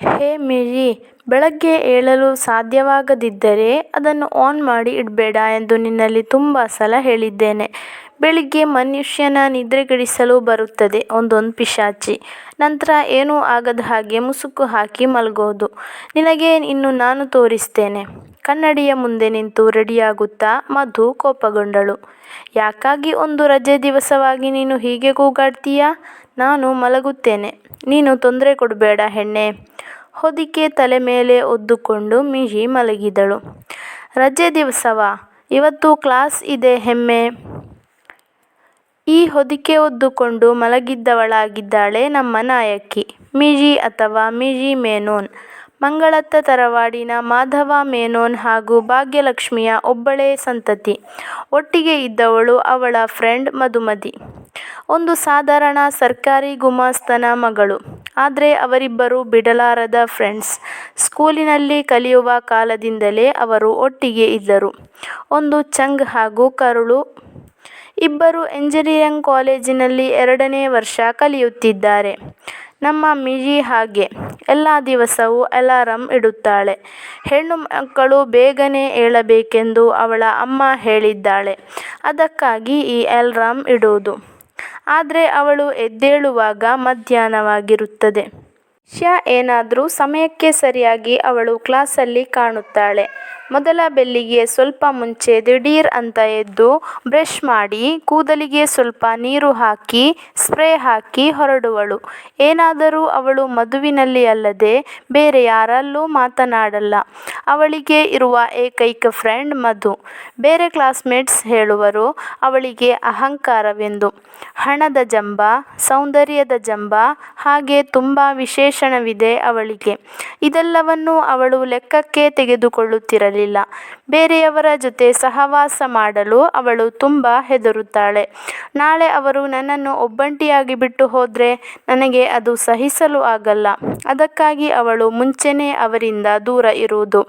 ಹೇ ಮೇರಿ, ಬೆಳಗ್ಗೆ ಏಳಲು ಸಾಧ್ಯವಾಗದಿದ್ದರೆ ಅದನ್ನು ಆನ್ ಮಾಡಿ ಇಡಬೇಡ ಎಂದು ನಿನ್ನಲ್ಲಿ ತುಂಬ ಸಲ ಹೇಳಿದ್ದೇನೆ. ಬೆಳಿಗ್ಗೆ ಮನುಷ್ಯನ ನಿದ್ರೆಗೆಡಿಸಲು ಬರುತ್ತದೆ ಒಂದೊಂದು ಪಿಶಾಚಿ. ನಂತರ ಏನೂ ಆಗದ ಹಾಗೆ ಮುಸುಕು ಹಾಕಿ ಮಲಗೋದು. ನಿನಗೆ ಇನ್ನು ನಾನು ತೋರಿಸ್ತೇನೆ. ಕನ್ನಡಿಯ ಮುಂದೆ ನಿಂತು ರೆಡಿಯಾಗುತ್ತಾ ಮಧು ಕೋಪಗೊಂಡಳು. ಯಾಕಾಗಿ ಒಂದು ರಜೆ ದಿವಸವಾಗಿ ನೀನು ಹೀಗೆ ಕೂಗಾಡ್ತೀಯಾ? ನಾನು ಮಲಗುತ್ತೇನೆ. ನೀನು ತೊಂದರೆ ಕೊಡಬೇಡ ಹೆಣ್ಣೆ. ಹೊದಿಕೆ ತಲೆ ಮೇಲೆ ಹೊದ್ದುಕೊಂಡು ಮಿಹಿ ಮಲಗಿದಳು. ರಜೆ ದಿವಸವ, ಇವತ್ತು ಕ್ಲಾಸ್ ಇದೆ ಹೆಮ್ಮೆ. ಈ ಹೊದಿಕೆ ಹೊದ್ದುಕೊಂಡು ಮಲಗಿದ್ದವಳಾಗಿದ್ದಾಳೆ ನಮ್ಮ ನಾಯಕಿ. ಮಿಜಿ ಅಥವಾ ಮಿಜಿ ಮೇನೋನ್. ಮಂಗಳತ್ತ ತರವಾಡಿನ ಮಾಧವ ಮೇನೋನ್ ಹಾಗೂ ಭಾಗ್ಯಲಕ್ಷ್ಮಿಯ ಒಬ್ಬಳೇ ಸಂತತಿ. ಒಟ್ಟಿಗೆ ಇದ್ದವಳು ಅವಳ ಫ್ರೆಂಡ್ ಮಧುಮತಿ. ಒಂದು ಸಾಧಾರಣ ಸರ್ಕಾರಿ ಗುಮಾಸ್ತನ ಮಗಳು. ಆದರೆ ಅವರಿಬ್ಬರು ಬಿಡಲಾರದ ಫ್ರೆಂಡ್ಸ್ ಸ್ಕೂಲಿನಲ್ಲಿ ಕಲಿಯುವ ಕಾಲದಿಂದಲೇ ಅವರು ಒಟ್ಟಿಗೆ ಇದ್ದರು. ಒಂದು ಚಂಗ್ ಹಾಗೂ ಕರುಳು. ಇಬ್ಬರು ಎಂಜಿನಿಯರಿಂಗ್ ಕಾಲೇಜಿನಲ್ಲಿ ಎರಡನೇ ವರ್ಷ ಕಲಿಯುತ್ತಿದ್ದಾರೆ. ನಮ್ಮ ಮಿಜಿ ಹಾಗೆ. ಎಲ್ಲ ದಿವಸವೂ ಅಲಾರಂ ಇಡುತ್ತಾಳೆ. ಹೆಣ್ಣು ಮಕ್ಕಳು ಬೇಗನೆ ಏಳಬೇಕೆಂದು ಅವಳ ಅಮ್ಮ ಹೇಳಿದ್ದಾಳೆ. ಅದಕ್ಕಾಗಿ ಈ ಅಲಾರಂ ಇಡೋದು ಆದರೆ ಅವಳು ಎದ್ದೇಳುವಾಗ ಮಧ್ಯಾಹ್ನವಾಗಿರುತ್ತದೆ. ಶ್ಯಾ ಏನಾದರೂ ಸಮಯಕ್ಕೆ ಸರಿಯಾಗಿ ಅವಳು ಕ್ಲಾಸಲ್ಲಿ ಕಾಣುತ್ತಾಳೆ. ಮೊದಲ ಬೆಲ್ಲಿಗೆ ಸ್ವಲ್ಪ ಮುಂಚೆ ದಿಢೀರ್ ಅಂತ ಎದ್ದು ಬ್ರಷ್ ಮಾಡಿ ಕೂದಲಿಗೆ ಸ್ವಲ್ಪ ನೀರು ಹಾಕಿ, ಸ್ಪ್ರೇ ಹಾಕಿ ಹೊರಡುವಳು. ಏನಾದರೂ ಅವಳು ಮಧುವಿನಲ್ಲಿ ಅಲ್ಲದೆ ಬೇರೆ ಯಾರಲ್ಲೂ ಮಾತನಾಡಲ್ಲ. ಅವಳಿಗೆ ಇರುವ ಏಕೈಕ ಫ್ರೆಂಡ್ ಮಧು. ಬೇರೆ ಕ್ಲಾಸ್ಮೇಟ್ಸ್ ಹೇಳುವರು, ಅವಳಿಗೆ ಅಹಂಕಾರವೆಂದು. ಹಣದ ಜಂಬ, ಸೌಂದರ್ಯದ ಜಂಬ, ಹಾಗೆ ತುಂಬ ವಿಶೇಷಣವಿದೆ ಅವಳಿಗೆ. ಇದೆಲ್ಲವನ್ನು ಅವಳು ಲೆಕ್ಕಕ್ಕೆ ತೆಗೆದುಕೊಳ್ಳುತ್ತಿರಲಿಲ್ಲ ಬೇರೆಯವರ ಜೊತೆ ಸಹವಾಸ ಮಾಡಲು ಅವಳು ತುಂಬ ಹೆದರುತ್ತಾಳೆ. ನಾಳೆ ಅವರು ನನ್ನನ್ನು ಒಬ್ಬಂಟಿಯಾಗಿ ಬಿಟ್ಟು ಹೋದರೆ ನನಗೆ ಅದು ಸಹಿಸಲು ಆಗಲ್ಲ. ಅದಕ್ಕಾಗಿ ಅವಳು ಮುಂಚೆನೇ ಅವರಿಂದ ದೂರ ಇರುವುದು.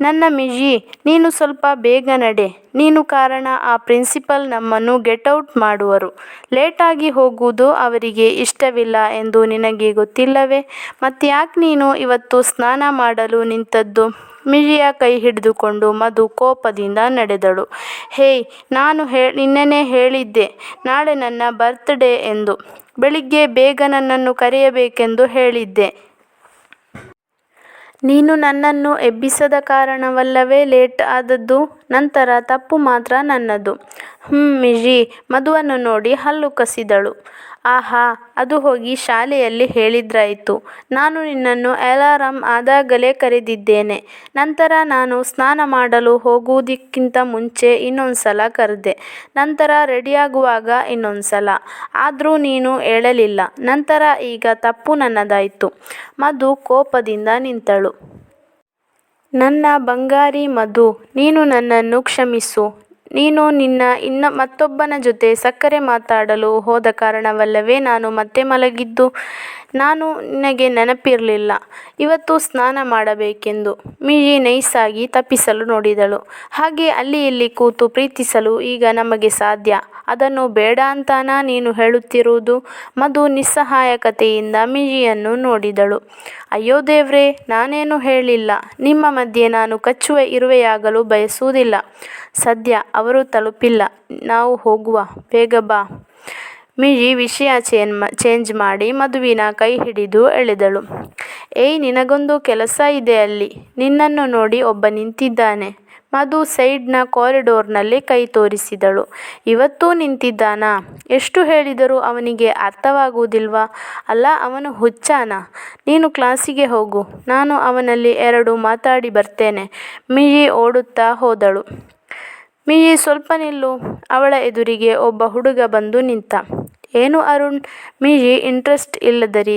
ನನ್ನ ಮಿಜಿ, ನೀನು ಸ್ವಲ್ಪ ಬೇಗ ನಡೆ. ನೀನು ಕಾರಣ ಆ ಪ್ರಿನ್ಸಿಪಲ್ ನಮ್ಮನ್ನು ಗೆಟೌಟ್ ಮಾಡುವರು. ಲೇಟಾಗಿ ಹೋಗುವುದು ಅವರಿಗೆ ಇಷ್ಟವಿಲ್ಲ ಎಂದು ನಿನಗೆ ಗೊತ್ತಿಲ್ಲವೇ? ಮತ್ತ್ಯಾಕೆ ನೀನು ಇವತ್ತು ಸ್ನಾನ ಮಾಡಲು ನಿಂತದ್ದು? ಮಿಯಿಯ ಕೈ ಹಿಡಿದುಕೊಂಡು ಮಧು ಕೋಪದಿಂದ ನಡೆದಳು. ಹೇಯ್, ನಾನು ಹೇ, ನಿನ್ನೆನೇ ಹೇಳಿದ್ದೆ, ನಾಳೆ ನನ್ನ ಬರ್ತ್ಡೇ ಎಂದು. ಬೆಳಿಗ್ಗೆ ಬೇಗ ನನ್ನನ್ನು ಕರೆಯಬೇಕೆಂದು ಹೇಳಿದ್ದೆ. ನೀನು ನನ್ನನ್ನು ಎಬ್ಬಿಸದ ಕಾರಣವಲ್ಲವೇ ಲೇಟ್ ಆದದ್ದು, ನಂತರ ತಪ್ಪು ಮಾತ್ರ ನನ್ನದು. ಹ್ಮ್ ಮಿಜಿ ಮಧುವನ್ನು ನೋಡಿ ಹಲ್ಲು ಕಸಿದಳು. ಆಹಾ, ಅದು ಹೋಗಿ ಶಾಲೆಯಲ್ಲಿ ಹೇಳಿದ್ರಾಯ್ತು. ನಾನು ನಿನ್ನನ್ನು ಅಲಾರಂ ಆದಾಗಲೇ ಕರೆದಿದ್ದೇನೆ. ನಂತರ ನಾನು ಸ್ನಾನ ಮಾಡಲು ಹೋಗುವುದಕ್ಕಿಂತ ಮುಂಚೆ ಇನ್ನೊಂದ್ಸಲ ಕರೆದೆ. ನಂತರ ರೆಡಿಯಾಗುವಾಗ ಇನ್ನೊಂದ್ಸಲ. ಆದರೂ ನೀನು ಹೇಳಲಿಲ್ಲ. ನಂತರ ಈಗ ತಪ್ಪು ನನ್ನದಾಯಿತು. ಮಧು ಕೋಪದಿಂದ ನಿಂತಳು. ನನ್ನ ಬಂಗಾರಿ ಮಧು, ನೀನು ನನ್ನನ್ನು ಕ್ಷಮಿಸು. ನೀನು ನಿನ್ನ ಇನ್ನ ಮತ್ತೊಬ್ಬನ ಜೊತೆ ಸಕ್ಕರೆ ಮಾತಾಡಲು ಹೋದ ಕಾರಣವಲ್ಲವೇ ನಾನು ಮತ್ತೆ ಮಲಗಿದ್ದು? ನಾನು ನಿನಗೆ ನೆನಪಿರಲಿಲ್ಲ. ಇವತ್ತು ಸ್ನಾನ ಮಾಡಬೇಕೆಂದು. ಮಿಯಿ ನೈಸಾಗಿ ತಪ್ಪಿಸಲು ನೋಡಿದಳು. ಹಾಗೆ ಅಲ್ಲಿ ಇಲ್ಲಿ ಕೂತು ಪ್ರೀತಿಸಲು ಈಗ ನಮಗೆ ಸಾಧ್ಯ. ಅದನ್ನು ಬೇಡ ಅಂತಾನಾ ನೀನು ಹೇಳುತ್ತಿರುವುದು? ಮಧು ನಿಸ್ಸಹಾಯಕತೆಯಿಂದ ಮಿಜಿಯನ್ನು ನೋಡಿದಳು. ಅಯ್ಯೋ ದೇವ್ರೇ, ನಾನೇನು ಹೇಳಿಲ್ಲ. ನಿಮ್ಮ ಮಧ್ಯೆ ನಾನು ಕಚ್ಚುವ ಇರುವೆಯಾಗಲು ಬಯಸುವುದಿಲ್ಲ. ಸದ್ಯ ಅವರು ತಲುಪಿಲ್ಲ. ನಾವು ಹೋಗುವ. ಬೇಗ ಬಾ. ಮಿಜಿ ವಿಷಯ ಚೇನ್ ಚೇಂಜ್ ಮಾಡಿ ಮಧುವಿನ ಕೈ ಹಿಡಿದು ಎಳೆದಳು. ಏಯ್, ನಿನಗೊಂದು ಕೆಲಸ ಇದೆ ಅಲ್ಲಿ. ನಿನ್ನನ್ನು ನೋಡಿ ಒಬ್ಬ ನಿಂತಿದ್ದಾನೆ. ಮಧು ಸೈಡ್ನ ಕಾರಿಡೋರ್ನಲ್ಲಿ ಕೈ ತೋರಿಸಿದಳು. ಇವತ್ತೂ ನಿಂತಿದ್ದಾನಾ? ಎಷ್ಟು ಹೇಳಿದರೂ ಅವನಿಗೆ ಅರ್ಥವಾಗುವುದಿಲ್ವಾ? ಅಲ್ಲ, ಅವನು ಹುಚ್ಚಾನ? ನೀನು ಕ್ಲಾಸಿಗೆ ಹೋಗು. ನಾನು ಅವನಲ್ಲಿ ಎರಡು ಮಾತಾಡಿ ಬರ್ತೇನೆ. ಮಿಯಿ ಓಡುತ್ತಾ ಹೋದಳು. ಮಿಯಿ, ಸ್ವಲ್ಪ ನಿಲ್ಲು. ಅವಳ ಎದುರಿಗೆ ಒಬ್ಬ ಹುಡುಗ ಬಂದು ನಿಂತ. ಏನು ಅರುಣ್? ಮಿಯಿ, ಇಂಟ್ರೆಸ್ಟ್ ಇಲ್ಲದ ರೀತಿ.